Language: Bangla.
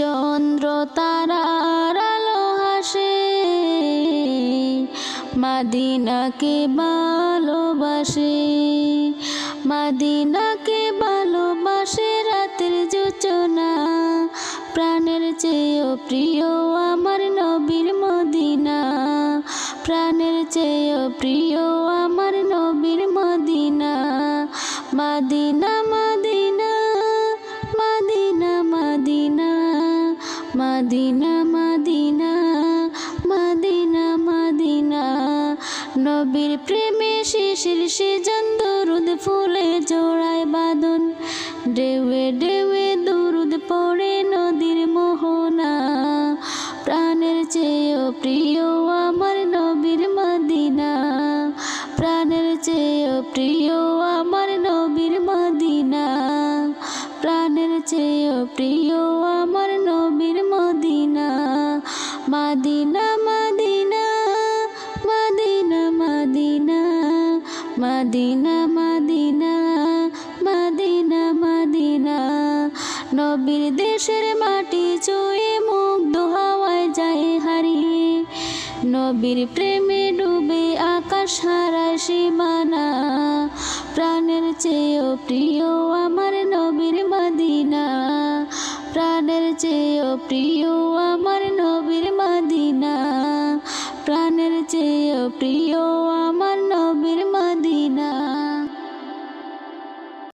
চন্দ্র তারার আলো হাসে মাদিনাকে ভালোবাসে মাদিনাকে ভালোবাসে রাতের যোচনা, প্রাণের চেয়েও প্রিয় আমার নবীর মদিনা, প্রাণের চেয়েও প্রিয় আমার নবীর মদিনা, মাদিনা মাদিনা মাদিনা মাদিনা মাদিনা। নবীর প্রেমে শিশির সে দরুদ ফুলে জোড়ায় বাঁধন ডেউে ডেউে দরুদ পড়ে নদীর মোহনা। প্রাণের চেয়েও প্রিয় আমার নবীর মদিনা। প্রাণের চেয়েও প্রিয় আমার নবীর মদিনা। প্রাণের চেয়েও প্রিয় আমার মাদিনা মাদিনা মাদিনা মাদিনা মাদিনা মাদিনা মাদিনা মাদিনা। নবীর দেশের মাটি চুয়ে মুগ্ধ হাওয়ায় যায় হারিয়ে। নবীর প্রেমে ডুবে আকাশ হারা সীমানা। প্রাণের চেয়েও প্রিয় আমার নবীর মদিনা। প্রাণের চেয়েও প্রিয় চেয়ে প্রিয় আমার নবীর মদিনা।